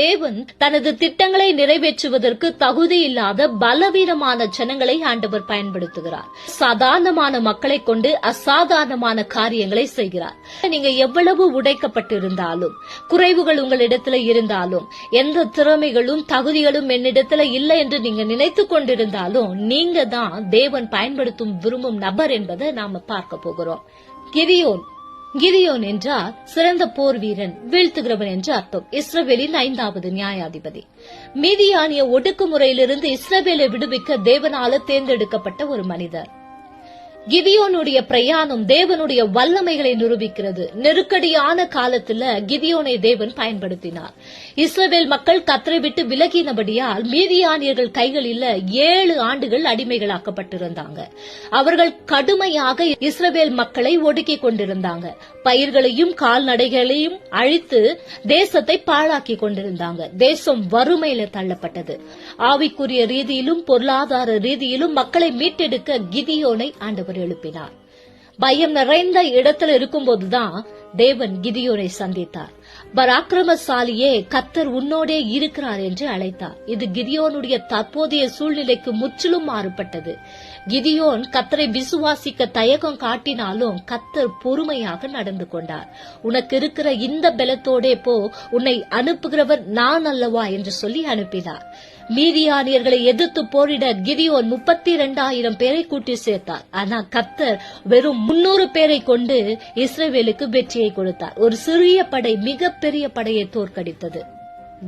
தேவன் தனது திட்டங்களை நிறைவேற்றுவதற்கு தகுதி இல்லாத பலவீனமான ஜனங்களை ஆண்டவர் பயன்படுத்துகிறார். சாதாரணமான மக்களை கொண்டு அசாதாரணமான காரியங்களை செய்கிறார். நீங்க எவ்வளவு உடைக்கப்பட்டிருந்தாலும் குறைவுகள் உங்களிடத்துல இருந்தாலும் எந்த திறமைகளும் தகுதிகளும் என்னிடத்துல இல்லை என்று நீங்க நினைத்து கொண்டிருந்தாலும் நீங்க தான் தேவன் பயன்படுத்தும் விரும்பும் நபர் என்பதை நாம பார்க்க போகிறோம். கிரியோன் கிதியோன் என்றால் சிறந்த போர் வீரன் வீழ்த்துகிறவன் என்று அர்த்தம். இஸ்ரவேலின் ஐந்தாவது நியாயாதிபதி. மீதியானிய ஒடுக்குமுறையிலிருந்து இஸ்ரவேலை விடுவிக்க தேவனால தேர்ந்தெடுக்கப்பட்ட ஒரு மனிதர். கிதியோனுடைய பிரயாணம் தேவனுடைய வல்லமைகளை நிரூபிக்கிறது. நெருக்கடியான காலத்துல கிதியோனை தேவன் பயன்படுத்தினார். இஸ்ரவேல் மக்கள் கத்தரை விட்டு விலகினபடியால் மீதியானியர்கள் கைகளில் ஏழு ஆண்டுகள் அடிமைகளாக்கப்பட்டிருந்தாங்க. அவர்கள் கடுமையாக இஸ்ரவேல் மக்களை ஒடுக்கிக் கொண்டிருந்தாங்க. பயிர்களையும் கால்நடைகளையும் அழித்து தேசத்தை பாழாக்கி கொண்டிருந்தாங்க. தேசம் வறுமையில தள்ளப்பட்டது. ஆவிக்குரிய ரீதியிலும் பொருளாதார ரீதியிலும் மக்களை மீட்டெடுக்க கிதியோனை ஆண்டவர் எழுப்பினார். பயம் நிறைந்த இடத்துல இருக்கும்போதுதான் தேவன் கிதியோனை சந்தித்தார். பராக்கிரமசாலியே கத்தர் உன்னோடே இருக்கிறார் என்று அழைத்தார். இது கிதியோனுடைய தற்போதைய சூழ்நிலைக்கு முற்றிலும் மாறுபட்டது. கிதியோன் கத்தரை விசுவாசிக்க தயக்கம் காட்டினாலும் கத்தர் பொறுமையாக நடந்து கொண்டார். உனக்கு இருக்கிற இந்த பலத்தோடே போ உன்னை அனுப்புகிறவர் நான் அல்லவா என்று சொல்லி அனுப்பினார். மீதியானியர்களை எதிர்த்து போரிட கிதியோன் முப்பத்தி இரண்டாயிரம் பேரை கூட்டி சேர்த்தார். ஆனா கத்தர் வெறும் முன்னூறு பேரை கொண்டு இஸ்ரேவேலுக்கு வெற்றியை கொடுத்தார். ஒரு சிறிய படை மிகப்பெரிய படையை தோற்கடித்தது.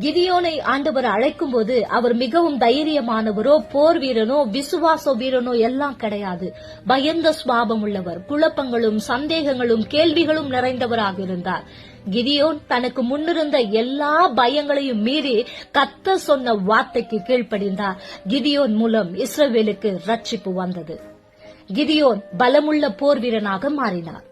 கிதியோனை ஆண்டவர் அழைக்கும் போது அவர் மிகவும் தைரியமானவரோ போர் வீரனோ விசுவாச வீரனோ எல்லாம் கிடையாது. பயந்த சுவாபம் உள்ளவர். குழப்பங்களும் சந்தேகங்களும் கேள்விகளும் நிறைந்தவராக இருந்தார். கிதியோன் தனக்கு முன்னிருந்த எல்லா பயங்களையும் மீறி கத்த சொன்ன வார்த்தைக்கு கீழ்ப்படிந்தார். கிதியோன் மூலம் இஸ்ரவேலுக்கு ரட்சிப்பு வந்தது. கிதியோன் பலமுள்ள போர் வீரனாக மாறினார்.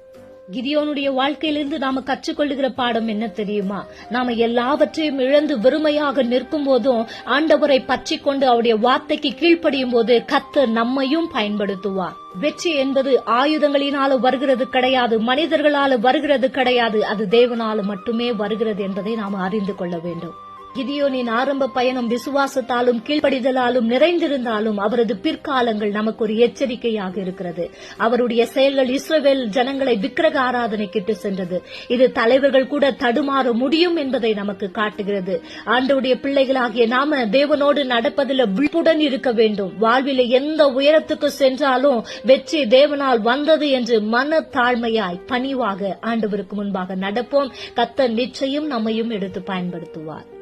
கிதியோனுடைய வாழ்க்கையிலிருந்து நாம கற்றுக்கொள்ளுகிற பாடம் என்ன தெரியுமா? நாம எல்லாவற்றையும் இழந்து வெறுமையாக நிற்கும் போதும் ஆண்டவரை பற்றி கொண்டு அவருடைய வார்த்தைக்கு கீழ்ப்படியும் போது கத்து நம்மையும் பயன்படுத்துவார். வெற்றி என்பது ஆயுதங்களினால வருகிறது கிடையாது மனிதர்களால வருகிறது கிடையாது அது தேவனால மட்டுமே வருகிறது என்பதை நாம் அறிந்து கொள்ள வேண்டும். கிதியோனின் ஆரம்ப பயணம் விசுவாசத்தாலும் கீழ்ப்படிதலாலும் நிறைந்திருந்தாலும் அவரது பிற்காலங்கள் நமக்கு ஒரு எச்சரிக்கையாக இருக்கிறது. அவருடைய செயல்கள் இஸ்ரவேல் ஜனங்களை விக்கிரக ஆராதனைக்கிட்டு சென்றது. இது தலைவர்கள் கூட தடுமாற முடியும் என்பதை நமக்கு காட்டுகிறது. ஆண்டவுடைய பிள்ளைகளாகிய நாம தேவனோடு நடப்பதில் விழிப்புடன் இருக்க வேண்டும். வாழ்வில் எந்த உயரத்துக்கு சென்றாலும் வெற்றி தேவனால் வந்தது என்று மன தாழ்மையாய் பணிவாக ஆண்டவருக்கு முன்பாக நடப்போம். கத்த நிச்சயம் நம்மையும் எடுத்து பயன்படுத்துவார்.